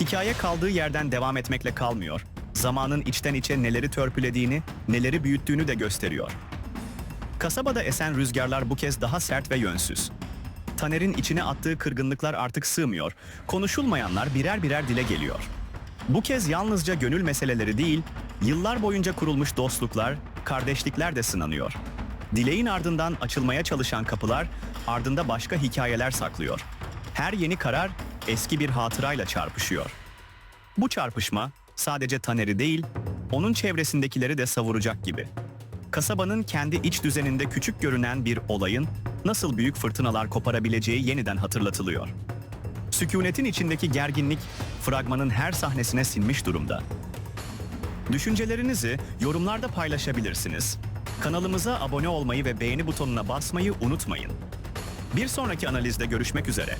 Hikaye kaldığı yerden devam etmekle kalmıyor. Zamanın içten içe neleri törpülediğini, neleri büyüttüğünü de gösteriyor. Kasabada esen rüzgarlar bu kez daha sert ve yönsüz. Taner'in içine attığı kırgınlıklar artık sığmıyor. Konuşulmayanlar birer birer dile geliyor. Bu kez yalnızca gönül meseleleri değil, yıllar boyunca kurulmuş dostluklar, kardeşlikler de sınanıyor. Dileğin ardından açılmaya çalışan kapılar ardında başka hikayeler saklıyor. Her yeni karar eski bir hatırayla çarpışıyor. Bu çarpışma sadece Taner'i değil, onun çevresindekileri de savuracak gibi. Kasabanın kendi iç düzeninde küçük görünen bir olayın nasıl büyük fırtınalar koparabileceği yeniden hatırlatılıyor. Sükunetin içindeki gerginlik fragmanın her sahnesine sinmiş durumda. Düşüncelerinizi yorumlarda paylaşabilirsiniz. Kanalımıza abone olmayı ve beğeni butonuna basmayı unutmayın. Bir sonraki analizde görüşmek üzere.